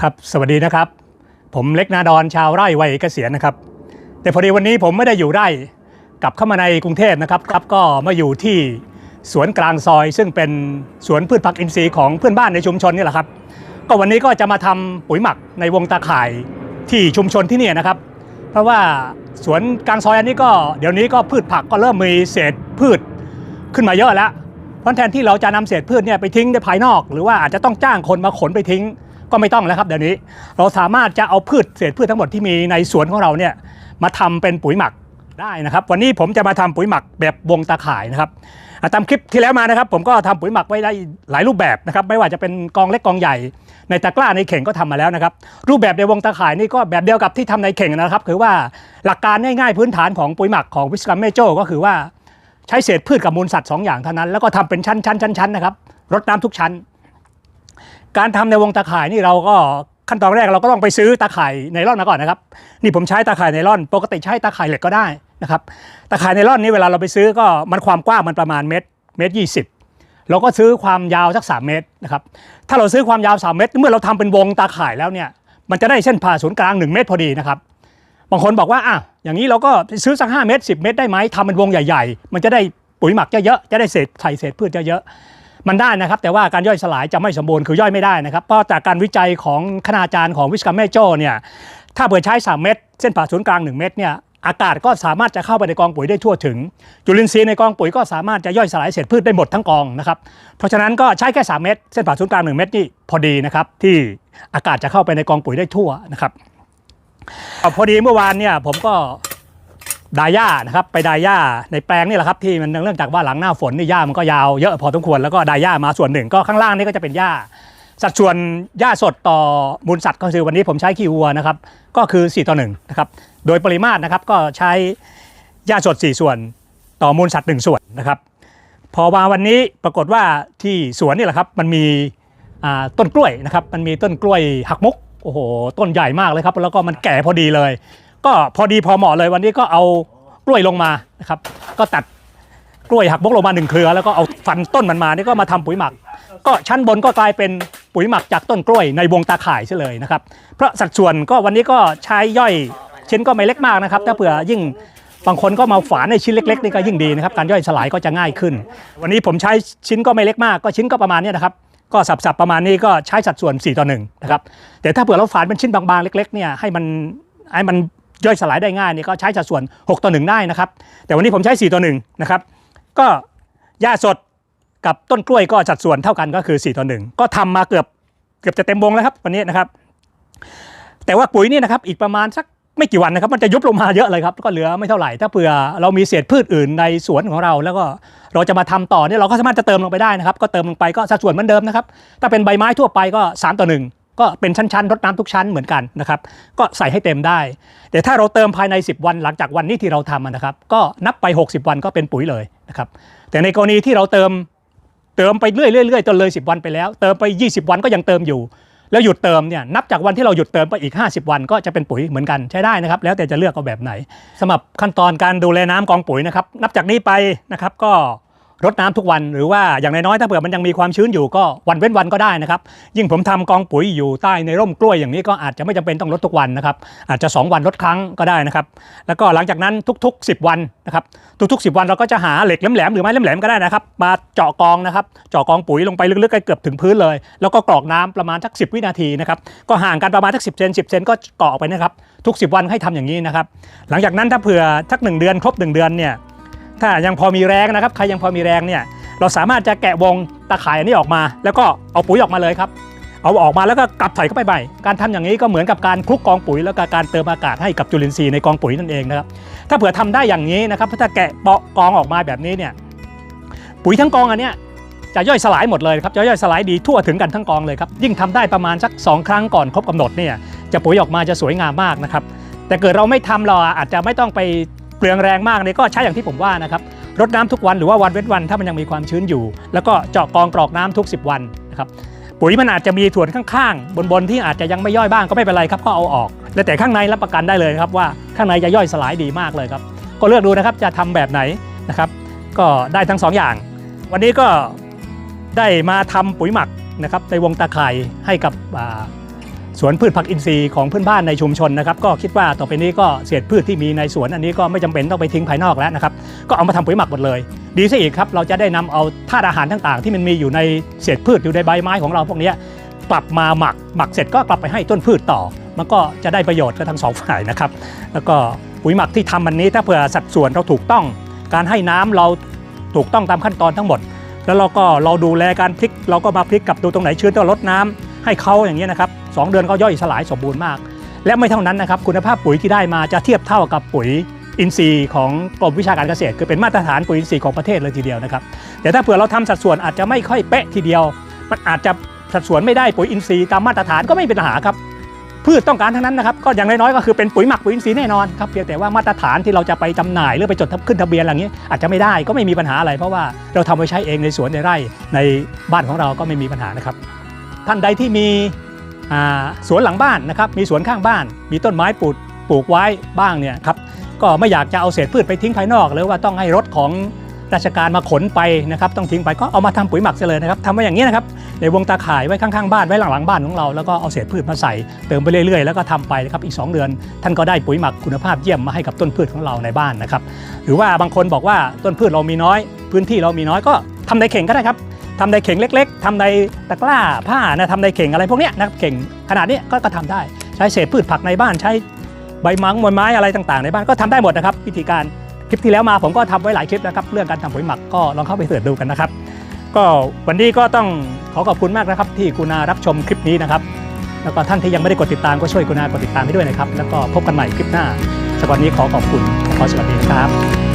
ครับสวัสดีนะครับ ผมเล็กนาดอนชาวไร่วัยเกษียณนะครับ แต่พอดีวันนี้ผมไม่ได้อยู่ไร่กลับเข้ามาในกรุงเทพนะครับครับก็มาอยู่ที่สวนกลางซอย ซึ่งเป็นสวนพืชผักอินทรีย์ของเพื่อนบ้านในชุมชนนี่แหละครับ ก็วันนี้ก็จะมาทำปุ๋ยหมักในวงตาข่ายที่ชุมชนที่นี่นะครับ เพราะว่าสวนกลางซอยอันนี้ก็เดี๋ยวนี้ก็พืชผักก็เริ่มมีเศษพืชขึ้นมาเยอะแล้วเพราะแทนที่เราจะนำเศษพืชเนี่ยไปทิ้งในภายนอก หรือว่าอาจจะต้องจ้างคนมาขนไปทิ้ง ก็ไม่ต้องแล้วครับเดี๋ยวนี้เราสามารถจะเอาพืชเศษพืชทั้งหมดที่มีในสวนของเราเนี่ยมาทำเป็นปุ๋ยหมักได้นะครับ วันนี้ผมจะมาทำปุ๋ยหมักแบบวงตาข่ายนะครับตามคลิปที่แล้วมานะครับ ผมก็ทำปุ๋ยหมักไว้ได้หลายรูปแบบนะครับ ไม่ว่าจะเป็นกองเล็กกองใหญ่ ในตะกร้าในเข่งก็ทำมาแล้วนะครับ รูปแบบในวงตาข่ายนี่ก็แบบเดียวกับที่ทำในเข่งนะครับ คือว่าหลักการง่ายๆพื้นฐานของปุ๋ยหมักของวิสกัมเมโจก็คือว่าใช้เศษพืชกับมูลสัตว์2อย่างเท่านั้นแล้วก็ทำเป็นชั้นชั้นะครับรดน้ำทุกชั้น การทำในวงตาข่ายนี่เราก็ขั้นตอนแรกเราก็ต้องไปซื้อตาข่ายไนล่อนมาก่อนนะครับ นี่ผมใช้ตาข่ายไนล่อน ปกติใช้ตาข่ายเหล็กก็ได้นะครับตาข่ายไนล่อนนี่เวลาเราไปซื้อก็มันความกว้างมันประมาณเมตรเมตรยี่สิบเราก็ซื้อความยาวสัก 3 เมตรนะครับถ้าเราซื้อความยาว 3 เมตร เมื่อเราทำเป็นวงตาข่ายแล้วเนี่ยมันจะได้เส้นผ่าศูนย์กลาง 1 เมตรพอดีนะครับบางคนบอกว่าอะอย่างนี้เราก็ซื้อสัก5เมตร10 เมตรได้ไหมทำเป็นวงใหญ่ ๆ มันจะได้ปุ๋ยหมักเยอะๆจะได้เศษใส่เศษพืชเยอะๆ มันได้นะครับ แต่ว่าการย่อยสลายจะไม่สมบูรณ์คือย่อยไม่ได้นะครับ เพราะจากการวิจัยของคณาจารย์ของวิสกัมเมโจเนี่ยถ้าเปิดใช้ 3 เมตรเส้นผ่าศูนย์กลาง 1 เมตรเนี่ยอากาศก็สามารถจะเข้าไปในกองปุ๋ยได้ทั่วถึง จุลินทรีย์ในกองปุ๋ยก็สามารถจะย่อยสลายเศษพืชได้หมดทั้งกองนะครับ เพราะฉะนั้นก็ใช้แค่ 3 เมตรเส้นผ่าศูนย์กลาง 1 เมตรนี่พอดีนะครับที่อากาศจะเข้าไปในกองปุ๋ยได้ทั่วนะครับพอดีเมื่อวานเนี่ยผมก็ ดาย่านะครับไปดาย่าในแปลงนี่แหละครับที่มันเนื่องจากว่าหลังหน้าฝนนี่หญ้ามันก็ยาวเยอะพอสมควรแล้วก็ดาย่ามาส่วนหนึ่งก็ข้างล่างนี่ก็จะเป็นหญ้าสัดส่วนหญ้าสดต่อมูลสัตว์ก็คือวันนี้ผมใช้ขี้วัวนะครับก็คือ 4 ต่อ1นะครับโดยปริมาตรนะครับก็ใช้หญ้าสด 4 ส่วนต่อมูลสัตว์ 1 ส่วนนะครับ พอมาวันนี้ปรากฏว่าที่สวนนี่แหละครับมันมีต้นกล้วยนะครับมันมีต้นกล้วยหักมุกโอ้โหต้นใหญ่มากเลยครับแล้วก็มันแก่พอดีเลย ก็พอดีพอเหมาะเลยวันนี้ก็เอากล้วยลงมานะครับ ก็ตัดกล้วยหักมุกลงมาหนึ่งเครือ แล้วก็เอาฟันต้นมันมานี่ก็มาทำปุ๋ยหมัก ก็ชั้นบนก็กลายเป็นปุ๋ยหมักจากต้นกล้วยในวงตาข่ายเลยนะครับ เพราะสัดส่วนก็วันนี้ก็ใช้ย่อยชิ้นก็ไม่เล็กมากนะครับถ้าเผื่อยิ่งบางคนก็มาฝานในชิ้นเล็กๆนี่ก็ยิ่งดีนะครับการย่อยสลายก็จะง่ายขึ้น วันนี้ผมใช้ชิ้นก็ไม่เล็กมาก ก็ชิ้นก็ประมาณนี้นะครับก็สับๆประมาณนี้ก็ใช้สัดส่วน4ต่อ1นะครับแต่ถ้าเผื่อเราฝานเป็นชิ้นบางๆเล็กๆเนี่ยให้มันให้มัน ย่อยสลายได้ง่ายนี่ก็ใช้สัดส่วน 6 ต่อ 1 ได้นะครับ แต่วันนี้ผมใช้ 4 ต่อ 1 นะครับ ก็หญ้าสดกับต้นกล้วยก็สัดส่วนเท่ากันก็คือ 4 ต่อ 1 ก็ทำมาเกือบเกือบจะเต็มวงแล้วครับวันนี้นะครับ แต่ว่าปุ๋ยนี่นะครับอีกประมาณสักไม่กี่วันนะครับมันจะยุบลงมาเยอะเลยครับก็เหลือไม่เท่าไหร่ถ้าเผื่อเรามีเศษพืชอื่นในสวนของเรา แล้วก็เราจะมาทำต่อเนี่ยเราก็สามารถจะเติมลงไปได้นะครับ ก็เติมลงไปก็สัดส่วนเหมือนเดิมนะครับถ้าเป็นใบไม้ทั่วไปก็ 3 ต่อ 1 ก็เป็นชั้นๆรดน้ำทุกชั้นเหมือนกันนะครับก็ใส่ให้เต็มได้ แต่ถ้าเราเติมภายใน 10 วันหลังจากวันนี้ที่เราทำนะครับ ก็นับไป 60 วันก็เป็นปุ๋ยเลยนะครับแต่ในกรณีที่เราเติมเติมไปเรื่อยๆจนเลย 10 วันไปแล้ว เติมไป 20 วันก็ยังเติมอยู่ แล้วหยุดเติมเนี่ยนับจากวันที่เราหยุดเติมไปอีก 50 วันก็จะเป็นปุ๋ยเหมือนกันใช้ได้นะครับแล้วแต่จะเลือกเอาแบบไหนสำหรับขั้นตอนการดูแลน้ำกองปุ๋ยนะครับนับจากนี้ไปนะครับก็ รดน้ำทุกวันหรือว่าอย่างน้อยๆถ้าเผื่อมันยังมีความชื้นอยู่ก็วันเว้นวันก็ได้นะครับยิ่งผมทำกองปุ๋ยอยู่ใต้ในร่มกล้วยอย่างนี้ก็อาจจะไม่จำเป็นต้องรดทุกวันนะครับอาจจะ 2 วันรดครั้งก็ได้นะครับแล้วก็หลังจากนั้นทุก ๆ 10 วันนะครับทุกๆ 10 วันเราก็จะหาเหล็กแหลมๆหรือไม้แหลมๆก็ได้นะครับมาเจาะกองนะครับเจาะกองปุ๋ยลงไปลึกๆใกล้เกือบถึงพื้นเลย แล้วก็กรอกน้ำประมาณสัก10 วินาทีนะครับก็ห่างกันประมาณสัก10เซน10เซนก็กรอกไปนะครับทุก 10 วันให้ทำอย่างนี้นะครับหลังจากนั้นถ้าเผื่อทักหนึ่งเดือนครบ 1 เดือนเนี่ย ถ้ายังพอมีแรงนะครับใครยังพอมีแรงเนี่ยเราสามารถจะแกะวงตะข่ายอันนี้ออกมา แล้วก็เอาปุ๋ยออกมาเลยครับ เอาออกมาแล้วก็กลับใส่เข้าไปใหม่การทำอย่างนี้ก็เหมือนกับการคลุกกองปุ๋ย แล้วก็การเติมอากาศให้กับจุลินทรีย์ในกองปุ๋ยนั่นเองนะครับถ้าเผื่อทำได้อย่างนี้นะครับถ้าแกะเปาะกองออกมาแบบนี้เนี่ยปุ๋ยทั้งกองอันเนี้ยจะย่อยสลายหมดเลยครับจะย่อยสลายดีทั่วถึงกันทั้งกองเลยครับยิ่งทำได้ประมาณสัก 2 ครั้งก่อนครบกำหนดเนี่ยจะปุ๋ยออกมาจะสวยงามมากนะครับแต่เกิดเราไม่ทำเราอาจจะไม่ต้องไป เปลืองแรงมากเนี่ยก็ใช้อย่างที่ผมว่านะครับรดน้ำทุกวันหรือว่าวันเว้นวันถ้ามันยังมีความชื้นอยู่ แล้วก็เจาะกองกรอกน้ำทุก 10 วันนะครับปุ๋ยมันอาจจะมีส่วนข้างๆ บนๆ ที่อาจจะยังไม่ย่อยบ้างก็ไม่เป็นไรครับก็เอาออกแล้วแต่ข้างในรับประกันได้เลยครับว่าข้างในจะย่อยสลายดีมากเลยครับ ก็เลือกดูนะครับจะทำแบบไหนนะครับ ก็ได้ทั้งสองอย่าง วันนี้ก็ได้มาทำปุ๋ยหมักนะครับในวงตาข่ายให้กับ สวนพืชผักอินทรีย์ของเพื่อนบ้านในชุมชนนะครับก็คิดว่าต่อไปนี้ก็เศษพืชที่มีในสวนอันนี้ก็ไม่จำเป็นต้องไปทิ้งภายนอกแล้วนะครับก็เอามาทำปุ๋ยหมักหมดเลย ดีซะอีกครับเราจะได้นำเอาธาตุอาหารต่างๆ ที่มันมีอยู่ในเศษพืชอยู่ในใบไม้ของเราพวกนี้กลับมาหมักหมักเสร็จก็กลับไปให้ต้นพืชต่อ มันก็จะได้ประโยชน์กันทั้งสองฝ่ายนะครับแล้วก็ปุ๋ยหมักที่ทำมันนี้ถ้าเผื่อสัดส่วนเราถูกต้อง การให้น้ำเราถูกต้องตามขั้นตอนทั้งหมด แล้วเราก็เราดูแลการพลิกเราก็มาพลิกกับดูตรงไหนชื้นก็ลดน้ำให้เขาอย่างนี้นะครับ สองเดือนก็ย่อยสลายสมบูรณ์มาก และไม่เท่านั้นนะครับคุณภาพปุ๋ยที่ได้มาจะเทียบเท่ากับปุ๋ยอินทรีย์ของกรมวิชาการเกษตร คือเป็นมาตรฐานปุ๋ยอินทรีย์ของประเทศเลยทีเดียวนะครับแต่ถ้าเผื่อเราทำสัดส่วนอาจจะไม่ค่อยเป๊ะทีเดียว มันอาจจะสัดส่วนไม่ได้ปุ๋ยอินทรีย์ตามมาตรฐานก็ไม่เป็นปัญหาครับพืชต้องการทั้งนั้นนะครับก็อย่างน้อยๆก็คือเป็นปุ๋ยหมักปุ๋ยอินทรีย์แน่นอนครับเพียงแต่ว่ามาตรฐานที่เราจะไปจำหน่าย หรือไปจดขึ้นทะเบียนอะไรอย่างนี้อาจจะไม่ได้ก็ไม่มีปัญหาอะไร เพราะว่าเราทำไว้ใช้เองในสวนในไร่ในบ้านของเราก็ไม่มีปัญหานะครับท่านใดที่มี สวนหลังบ้านนะครับมีสวนข้างบ้าน มีต้นไม้ปลูกปลูกไว้บ้างเนี่ยครับก็ไม่อยากจะเอาเศษพืชไปทิ้งภายนอก หรือว่าต้องให้รถของราชการมาขนไปนะครับต้องทิ้งไปก็เอามาทำปุ๋ยหมักเลยนะครับทำไว้อย่างนี้นะครับในวงตาข่ายไว้ข้างๆบ้านไว้หลังๆบ้านของเราแล้วก็เอาเศษพืชมาใส่เติมไปเรื่อยๆแล้วก็ทำไปนะครับอีก 2 เดือน ท่านก็ได้ปุ๋ยหมักคุณภาพเยี่ยมมาให้กับต้นพืชของเราในบ้านนะครับหรือว่าบางคนบอกว่าต้นพืชเรามีน้อย พื้นที่เรามีน้อยก็ทำในเข่งก็ได้ครับ ทำในเข่งเล็ก ๆทำในตะกร้าผ้านะทำในเข่งอะไรพวกเนี้ยนะครับเข่งขนาดนี้ก็ก็ทำได้ใช้เศษพืชผักในบ้านใช้ใบมังมวยไม้อะไรต่างๆ ในบ้านก็ทำได้หมดนะครับ วิธีการคลิปที่แล้วมาผมก็ทำไว้หลายคลิปนะครับ เรื่องการทำปุ๋ยหมักก็ลองเข้าไปเสิร์ชดูกันนะครับ ก็วันนี้ก็ต้องขอขอบคุณมากนะครับ ที่กุณารับชมคลิปนี้นะครับแล้วก็ท่านที่ยังไม่ได้กดติดตามก็ช่วยกุณากดติดตามให้ด้วยนะครับ แล้วก็พบกันใหม่คลิปหน้าสำหรับวันนี้ขอขอบคุณขอสวัสดีครับ